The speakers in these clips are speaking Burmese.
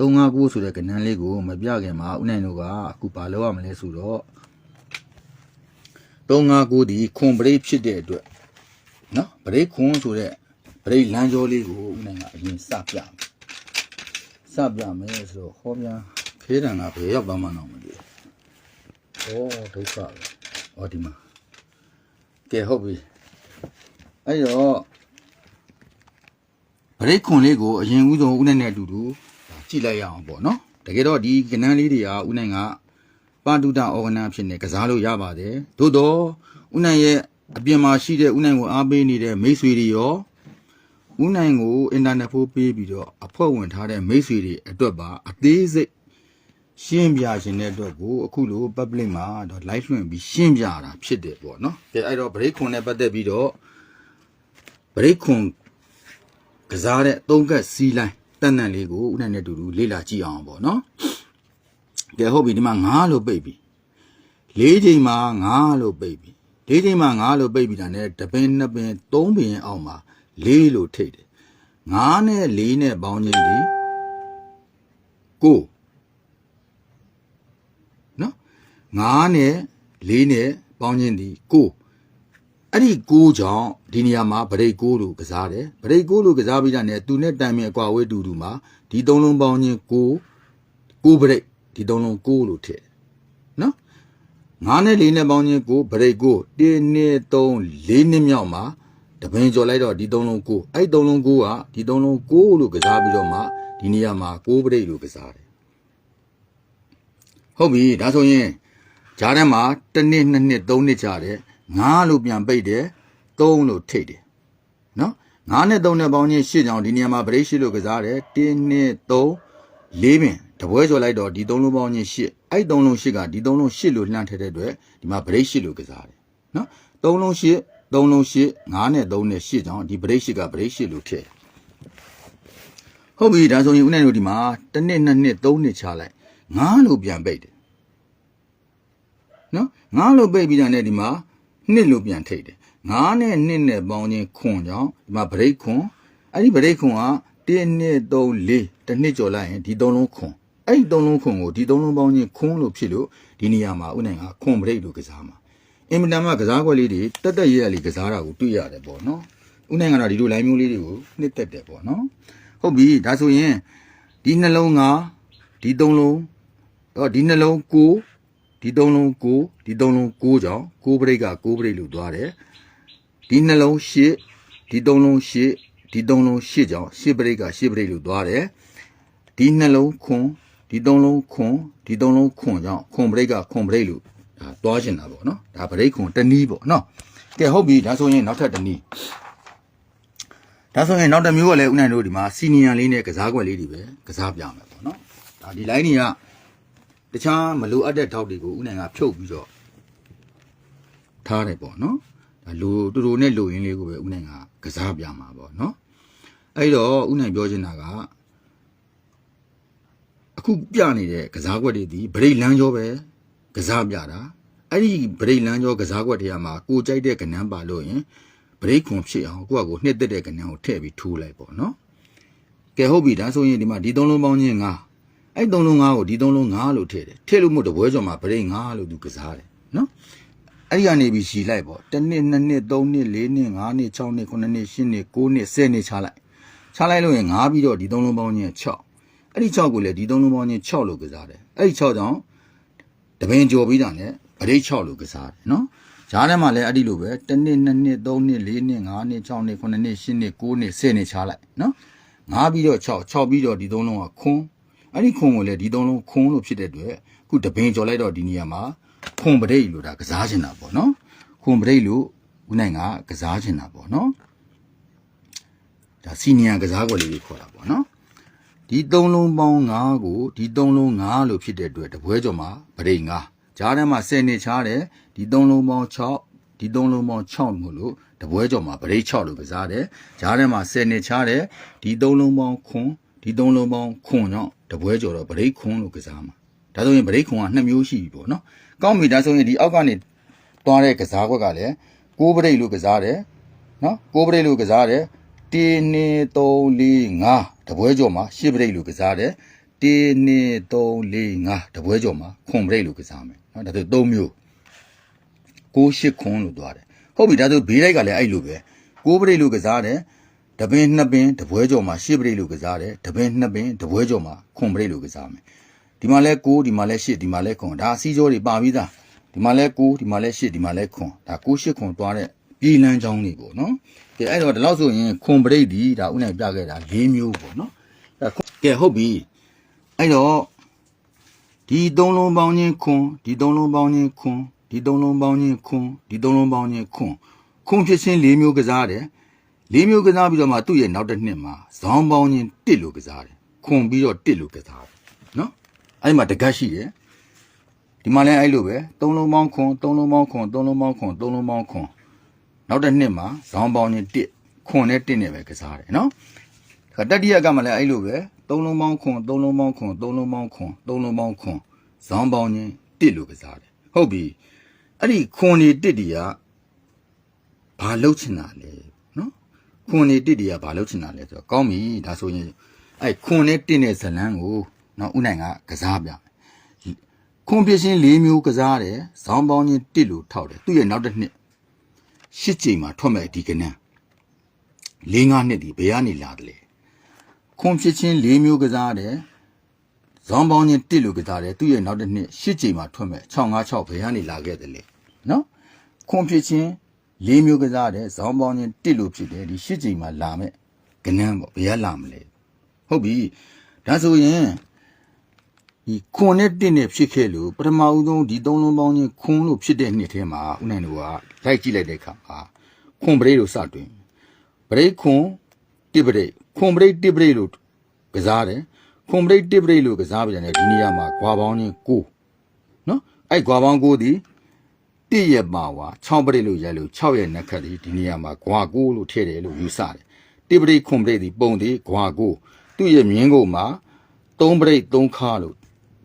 359ဆိုတဲ့ကဏ္ဍလေးကိုမပြခင်မှာဦးနိုင်တို့ကအခုဘာလုပ်ရမလဲဆိုတော့359ဒီခွန်ပရိတ်ဖြစ်တဲ့အတွက်နော်ပရိတ်ခွန်ဆိုတဲ့ပရိတ်လမ်းကြောလေးကိုဦးနိုင်ကအရင်စပြမယ်စပြမယ်ဆိုတော့ဟောပြန်ခေးတံကဘယ်ရောက်သွားမှန်းတော့မသိဘူးဩဒုက္ခပဲဩဒီမှာကဲဟုတ်ပြီအဲ့တော့ပရိတ်ခွန်လေးကိုအရင်ဦးဆုံးဦးနိုင်နဲ့အတူတူ ကြည့်လိုက်ရအောင်ပေါ့နော်တကယ်တော့ဒီကဏ္ဍလေးတွေကဦးနိုင်ကပါတုဒအော်ဂနာဖြစ်နေကစားလို့ရပါတယ်သို့တော့ဦးနိုင်ရဲ့အပြင်မှာရှိတဲ့ဦးနိုင်ကိုအားပေးနေတဲ့မိတ်ဆွေတွေရောဦးနိုင်ကိုအင်တာနက်ဖိုးပေးပြီးတော့အဖွဲ့ဝင်ထားတဲ့မိတ်ဆွေတွေအတွက်ပါအသေးစိတ်ရှင်းပြခြင်းတဲ့အတွက်ကိုအခုလို public မှာတော့ live လွှင့်ပြီးရှင်းပြတာဖြစ်တယ်ပေါ့နော်ကဲအဲ့တော့ break ခွန်နဲ့ပတ်သက်ပြီးတော့ break ခွန်ကစားတဲ့သုံးကတ်စီးလိုင်း တန်တန်လေးကိုဦးနိုင်နဲ့အတူတူလေ့လာကြည့်အောင်ပေါ့နော်ကဲဟုတ်ပြီဒီမှာ9လို့ပိတ်ပြီ၄ချိန်မှာ9လို့ပိတ်ပြီ၄ချိန်မှာ9လို့ပိတ်ပြီဒါနဲ့တပင်နှစ်ပင်သုံးပင်အောက်မှာ4လို့ထိတ်တယ်9နဲ့4နဲ့ပေါင်းခြင်းဒီ9နော်9နဲ့4နဲ့ပေါင်းခြင်းဒီ9 အဲ့ဒီ9ကြောင့်ဒီနေရာမှာဗရိတ်9လို့ကစားတယ်ဗရိတ်9လို့ကစားပြီးတာနဲ့သူနဲ့တိုင်ပင်အကွာဝေးတူတူမှာဒီသုံးလုံးပေါင်းခြင်း9 9ဗရိတ်ဒီသုံးလုံး9လို့ထည့်နော်9နဲ့4နဲ့ပေါင်းခြင်း9ဗရိတ်9 1နဲ့3 4နှစ်မြောက်မှာတပင်ကျော်လိုက်တော့ဒီသုံးလုံး9အဲ့သုံးလုံး9ကဒီသုံးလုံး9လို့ကစားပြီးတော့မှဒီနေရာမှာ9ဗရိတ်လို့ကစားတယ်ဟုတ်ပြီဒါဆိုရင်ဂျားထဲမှာတစ်နှစ်နှစ်နှစ်သုံးနှစ်ကြာတယ် 9လို့ပြန်ပိတ်တယ်3လို့ထိတ်တယ်နော်9နဲ့3နဲ့ပေါင်းခြင်း8ကြောင်ဒီနေရာမှာဗရိတ်8လို့ကစားတယ်1နှစ်3 4ပင်တပွဲကျော်လိုက်တော့ဒီ3လုံးပေါင်းခြင်း8အဲ့3လုံး8ကဒီ3လုံး8လို့လှမ်းထည့်တဲ့အတွက်ဒီမှာဗရိတ်8လို့ကစားတယ်နော်3လုံး8 3လုံး8 9နဲ့3နဲ့8ကြောင်ဒီဗရိတ်8ကဗရိတ်8လို့ထည့်ဟုတ်ပြီဒါဆိုရင်ဦးနိုင်တို့ဒီမှာတစ်နှစ်နှစ်နှစ်3နှစ်ချလိုက်9လို့ပြန်ပိတ်တယ်နော်9လို့ပိတ်ပြီးတာနဲ့ဒီမှာ နှစ်လို့ပြန်ထိတ်တယ်9နဲ့2နဲ့ပေါင်းခြင်းခွန်ကြောင့်ဒီမှာဗရိတ်ခွန်အဲ့ဒီဗရိတ်ခွန်က1နှစ်3 4တစ်နှစ်ကျော်လိုက်ရင်ဒီ3လုံးခွန်အဲ့ဒီ3လုံးခွန်ကိုဒီ3လုံးပေါင်းခြင်းခွန်လို့ဖြစ်လို့ဒီနေရာမှာဦးနိုင်ကခွန်ဗရိတ်လို့ကစားမှာအင်မတန်မှကစားကွက်လေးတွေတက်တက်ရဲရဲလေးကစားတာကိုတွေ့ရတယ်ပေါ့နော်ဦးနိုင်ကတော့ဒီလို line မျိုးလေးတွေကိုနှစ်သက်တယ်ပေါ့နော်ဟုတ်ပြီဒါဆိုရင်ဒီနှလုံးကဒီ3လုံးတော့ဒီနှလုံး9 ဒီ3လုံး9ဒီ3လုံး9ကြောင့်9ဗရိတ်က9ဗရိတ်လို့သွားတယ်ဒီနှလုံး8ဒီ3လုံး8ဒီ3လုံး8ကြောင့်8ဗရိတ်က8ဗရိတ်လို့သွားတယ်ဒီနှလုံးခွန်ဒီ3လုံးခွန်ဒီ3လုံးခွန်ကြောင့်ခွန်ဗရိတ်ကခွန်ဗရိတ်လို့ဒါသွားချင်တာပေါ့နော်ဒါဗရိတ်ခွန်တနည်းပေါ့နော်ကဲဟုတ်ပြီဒါဆိုရင်နောက်ထပ်တနည်းဒါဆိုရင်နောက်တစ်မျိုးကလည်းဦးနိုင်တို့ဒီမှာစီနီယံလေးနဲ့ကစားကွက်လေးတွေပဲကစားပြမယ်ပေါ့နော်ဒါဒီ line တွေက တခြားမလိုအပ်တဲ့ထောက်တွေကိုဦးနိုင်ကဖြုတ်ပြီးတော့ထားတယ်ပေါ့နော်ဒါလိုတူတူနဲ့လိုရင်းလေးကိုပဲဦးနိုင်ကကစားပြမှာပေါ့နော်အဲ့တော့ဦးနိုင်ပြောချင်တာကအခုပြနေတဲ့ကစားကွက်တွေဒီဗရိတ်လမ်းကြောပဲကစားပြတာအဲ့ဒီဗရိတ်လမ်းကြောကစားကွက်တွေကမှာကိုကြိုက်တဲ့ကဏ္ဍပါလို့ရင်ဗရိတ်ခွန်ဖြစ်အောင်ကိုကကိုနှစ်သက်တဲ့ကဏ္ဍကိုထည့်ပြီးထိုးလိုက်ပေါ့နော်ကဲဟုတ်ပြီဒါဆိုရင်ဒီမှာဒီသုံးလုံးပေါင်းချင်းငါ အဲ့သုံးလုံးငါးကိုဒီသုံးလုံးငါးလို့ထည့်တယ်ထည့်လို့မို့တပွဲကျော်မှာဗရိတ်ငါးလို့သူကစားတယ်နော်အဲ့ဒီကနေပြီးရှည်လိုက်ပေါ့တစ်နှစ်နှစ်နှစ်သုံးနှစ်လေးနှစ်ငါးနှစ်၆နှစ်ခုနှစ်နှစ်ရှစ်နှစ်ကိုးနှစ်ဆယ်နှစ်ချလိုက်ချလိုက်လို့ရင်ငါးပြီးတော့ဒီသုံးလုံးပေါင်းချင်း6အဲ့ဒီ6ကိုလည်းဒီသုံးလုံးပေါင်းချင်း6လို့ကစားတယ်အဲ့ဒီ6ကြောင့်တပင်ကြော်ပြီးတာနဲ့ဗရိတ်6လို့ကစားတယ်နော်ဂျားထဲမှာလည်းအဲ့ဒီလိုပဲတစ်နှစ်နှစ်နှစ်သုံးနှစ်လေးနှစ်ငါးနှစ်၆နှစ်ခုနှစ်နှစ်ရှစ်နှစ်ကိုးနှစ်ဆယ်နှစ်ချလိုက်နော်ငါးပြီးတော့6 6ပြီးတော့ဒီသုံးလုံးကခွန်း အဲ့ဒီခွန်ကိုလည်းဒီသုံးလုံးခွန်လို့ဖြစ်တဲ့အတွက်အခုတပင်ကြော်လိုက်တော့ဒီနေရာမှာခွန်ပရိတ်လို့ဒါကစားချင်တာပေါ့နော်ခွန်ပရိတ်လို့ဦးနိုင်ကကစားချင်တာပေါ့နော်ဒါစီနီယာကစားကွက်လေးကိုခေါ်တာပေါ့နော်ဒီသုံးလုံးပေါင်း9ကိုဒီသုံးလုံး9လို့ဖြစ်တဲ့အတွက်တပွဲကျော်မှာပရိတ်9ဂျားထဲမှာ10နှစ်ချားတယ်ဒီသုံးလုံးပေါင်း6ဒီသုံးလုံးပေါင်း6မို့လို့တပွဲကျော်မှာပရိတ်6လို့ကစားတယ်ဂျားထဲမှာ10နှစ်ချားတယ်ဒီသုံးလုံးပေါင်းခွန် ဒီသုံးလုံးပေါင်းခွန်ကြောင့်တပွဲကျော်တော့ဗရိတ်ခွန်လို့ကစားမှာဒါဆိုရင်ဗရိတ်ခွန်ကနှစ်မျိုးရှိပြီပေါ့နော်ကောင်းပြီဒါဆိုရင်ဒီအောက်ကနေသွားတဲ့ကစားခွက်ကလည်းကိုးဗရိတ်လို့ကစားတယ်နော်ကိုးဗရိတ်လို့ကစားတယ်1 2 3 4 5တပွဲကျော်မှာ10ဗရိတ်လို့ကစားတယ်1 1 2 3 4 5တပွဲကျော်မှာခွန်ဘရိတ်လို့ကစားမယ်နော်ဒါဆို3မျိုး6 8ခွန်လို့သွားတယ်ဟုတ်ပြီဒါဆိုဘေးလိုက်ကလည်းအဲ့လိုပဲ6ဘရိတ်လို့ကစားတယ် တပင်နှစ်ပင်တပွဲကျော်မှာ10ဘရိတ်လို့ကစားတယ်တပင်နှစ်ပင်တပွဲကျော်မှာခွန်ဘရိတ်လို့ကစားမယ်ဒီမှာလဲ6ဒီမှာလဲ10ဒီမှာလဲခွန်ဒါအစည်းကြောတွေပါပြီးသားဒီမှာလဲ6ဒီမှာလဲ10ဒီမှာလဲခွန်ဒါ6 8ခွန်သွားတဲ့ပြည်လန်းချောင်းတွေပေါ့နော်ကဲအဲ့တော့ဒီလောက်ဆိုရင်ခွန်ဘရိတ်ဒီဒါဥနိုင်ပြခဲ့တာ၄မျိုးပေါ့နော်အဲ့ခွန်ကဲဟုတ်ပြီအဲ့တော့ဒီသုံးလုံးပေါင်းချင်းခွန်ဒီသုံးလုံးပေါင်းချင်းခွန်ဒီသုံးလုံးပေါင်းချင်းခွန်ဒီသုံးလုံးပေါင်းချင်းခွန်ခွန်ဖြစ်ချင်း၄မျိုးကစားတယ် ၄မျိုးကစားပြီးတော့မှသူ့ရဲ့နောက်တစ်နှစ်မှာဇောင်းပေါင်းချင်းတစ်လို့ကစားတယ်ခွန်ပြီးတော့တစ်လို့ကစားတယ်နော်အဲ့ဒီမှာတကတ်ရှိတယ်ဒီမှာလည်းအဲ့လိုပဲသုံးလုံးပေါင်းခွန်သုံးလုံးပေါင်းခွန်သုံးလုံးပေါင်းခွန်သုံးလုံးပေါင်းခွန်နောက်တစ်နှစ်မှာဇောင်းပေါင်းချင်းတစ်ခွန်နဲ့တစ်နဲ့ပဲကစားတယ်နော်ခါတတိယကမှလည်းအဲ့လိုပဲသုံးလုံးပေါင်းခွန်သုံးလုံးပေါင်းခွန်သုံးလုံးပေါင်းခွန်သုံးလုံးပေါင်းခွန်ဇောင်းပေါင်းချင်းတစ်လို့ကစားတယ်ဟုတ်ပြီအဲ့ဒီခွန်နေတစ်တီကဘာလှုပ်ချင်တာလဲနော် ခွန်နေတစ်တီကဘာလှုပ်ချင်တာလဲဆိုတော့ကောင်းပြီဒါဆိုရင်အဲ့ခွန်နဲ့တစ်နဲ့ဇလန်းကိုနော်ဥနိုင်ကကစားပြမယ်ခွန်ပြရှင်၄မျိုးကစားတယ်ဇောင်းပေါင်းချင်းတစ်လို့ထောက်တယ်သူ့ရဲ့နောက်တစ်နှစ်ရှစ်ချိန်မှာထွက်မဲ့ဒီကနန်း၄၅နှစ်ဒီဘယ်ကနေလာတယ်လဲခွန်ဖြစ်ချင်း၄မျိုးကစားတယ်ဇောင်းပေါင်းချင်းတစ်လို့ကစားတယ်သူ့ရဲ့နောက်တစ်နှစ်ရှစ်ချိန်မှာထွက်မဲ့656ဘယ်ကနေလာခဲ့တယ်လဲနော်ခွန်ဖြစ်ချင်း ၄မျိုးကစားတယ်ဇောင်းပေါင်းချင်းတစ်လို့ဖြစ်တယ်ဒီရှစ်ချိန်မှာလာမဲ့ကနန်းပေါ့ဘယ်ကလာမလဲဟုတ်ပြီဒါဆိုရင်ဒီခွန်နဲ့တစ်နဲ့ဖြစ်ခဲ့လို့ပထမဦးဆုံးဒီသုံးလုံးပေါင်းချင်းခွန်လို့ဖြစ်တဲ့နှစ်ထဲမှာဦးနိုင်တို့ကလိုက်ကြည့်လိုက်တဲ့အခါမှာခွန်ပရိလို့စတွင်ပရိတ်ခွန်တိပရိတ်ခွန်ပရိတ်တိပရိတ်လို့ကစားတယ်ခွန်ပရိတ်တိပရိတ်လို့ကစားပြန်တယ်ဒီနေရာမှာဂွာပေါင်းချင်း9နော်အဲ့ဂွာပေါင်း9ဒီ တိရပါဝါ6ပရိတ်လို့ရိုက်လို့6ရဲ့နက်ခတ်ဒီဒီနေရာမှာဂွာ9လို့ထည့်တယ်လို့ယူဆတယ်တိပရိတ်ခွန်ပရိတ်ဒီပုံဒီဂွာ9သူ့ရဲ့မြင်းကုန်မှာ3ပရိတ်3ခါလို့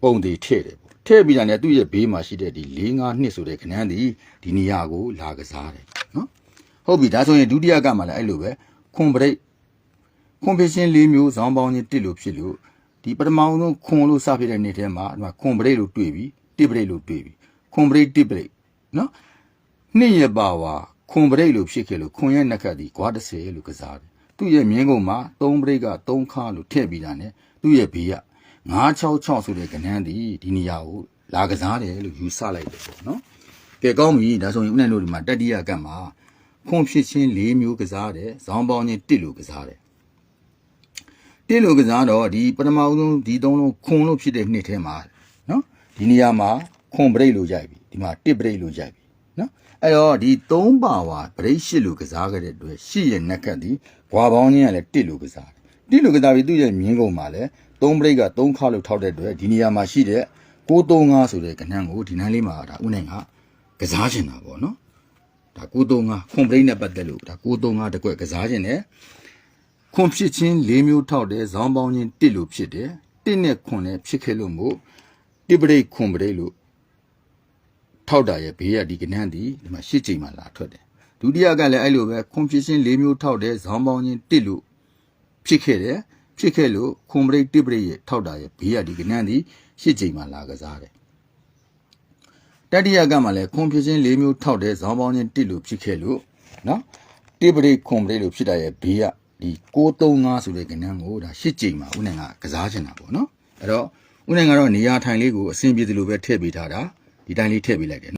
ပုံဒီထည့်တယ်ပေါ့ထည့်ပြီးတာနဲ့သူ့ရဲ့ဘေးမှာရှိတဲ့ဒီ4 5နှစ်ဆိုတဲ့ခဏန်းဒီဒီနေရာကိုလာကစားတယ်နော်ဟုတ်ပြီဒါဆိုရင်ဒုတိယကမှလည်းအဲ့လိုပဲခွန်ပရိတ်ခွန်ဖရှင်၄မျိုးဇောင်းပေါင်းချင်းတစ်လို့ဖြစ်လို့ဒီပထမအောင်ဆုံးခွန်လို့စဖြစ်တဲ့နေ့ထဲမှာဒီမှာခွန်ပရိတ်လို့တွေ့ပြီတစ်ပရိတ်လို့တွေ့ပြီခွန်ပရိတ်တစ်ပရိတ် နော်နှစ်ရပါဝါခွန်ပရိတ်လို့ဖြစ်ခဲ့လို့ခွန်ရဲ့နှက်ခတ်ဒီဂွာ30လို့ကစားတယ်သူ့ရဲ့မြင်းကုံမှာ3ပရိတ်က3ခါလို့ထည့်ပြီးတာ ਨੇ သူ့ရဲ့ဘေးက966ဆိုတဲ့ကဏ္ဍဒီဒီနေရာကိုလာကစားတယ်လို့ယူဆလိုက်တယ်ပေါ့နော်ကဲကောင်းပြီဒါဆိုရင်ဦးနိုင်တို့ဒီမှာတတိယကတ်မှာခွန်ဖြစ်ချင်း၄မျိုးကစားတယ်ဇောင်းပေါင်းချင်းတစ်လို့ကစားတယ်တစ်လို့ကစားတော့ဒီပထမဦးဆုံးဒီသုံးလုံးခွန်လို့ဖြစ်တဲ့နှစ်ထဲမှာနော်ဒီနေရာမှာခွန်ပရိတ်လို့ရိုက်ပြီ ဒီမှာတစ်ပရိတ်လို့ရိုက်ပြီနော်အဲ့တော့ဒီ၃ပါဝါပရိတ်ရှစ်လို့ကစားခဲ့တဲ့အတွက်ရှစ်ရဲ့နက်ကတ်ဒီဘွာပေါင်းချင်းကလည်းတစ်လို့ကစားတယ်တစ်လို့ကစားပြီးသူ့ရဲ့မြင်းကုန်မှာလည်း၃ပရိတ်က၃ခါလို့ထောက်တဲ့အတွက်ဒီနေရာမှာရှိတဲ့635ဆိုတဲ့ကဏ္ဍကိုဒီနန်းလေးမှာဒါဥနိုင်ကကစားချင်တာပေါ့နော်ဒါ935ခွန်ပရိတ်နဲ့ပတ်သက်လို့ဒါ935တကွက်ကစားခြင်းနဲ့ခွန်ဖြစ်ချင်း၄မျိုးထောက်တယ်ဇောင်းပေါင်းချင်းတစ်လို့ဖြစ်တယ်တစ်နဲ့ခွန်နဲ့ဖြစ်ခဲ့လို့မို့တစ်ပရိတ်ခွန်ပရိတ်လို့ ထောက်တာရဲ့ဘေးရဒီကနန်းဒီဒီမှာရှစ်ချိန်မှလာထွက်တယ်ဒုတိယကလည်းအဲ့လိုပဲခွန်ဖြစ်ချင်း၄မျိုးထောက်တယ်ဇောင်းပေါင်းချင်းတစ်လို့ဖြစ်ခဲ့တယ်ဖြစ်ခဲ့လို့ခွန်ပရိတ်တစ်ပရိတ်ရဲ့ထောက်တာရဲ့ဘေးရဒီကနန်းဒီရှစ်ချိန်မှလာကစားတယ်တတိယကမှလည်းခွန်ဖြစ်ချင်း၄မျိုးထောက်တဲ့ဇောင်းပေါင်းချင်းတစ်လို့ဖြစ်ခဲ့လို့နော်တိပရိတ်ခွန်ပရိတ်လို့ဖြစ်တာရဲ့ဘေးကဒီ635ဆိုတဲ့ကဏ္ဍကိုဒါရှစ်ကြိမ်မှာဦးနိုင်ကကစားချင်တာပေါ့နော်အဲ့တော့ဦးနိုင်ကတော့နေရာထိုင်လေးကိုအဆင်ပြေသလိုပဲထည့်ပေးထားတာ ဒီတိုင်းလေးထည့်ပေးလိုက်တယ်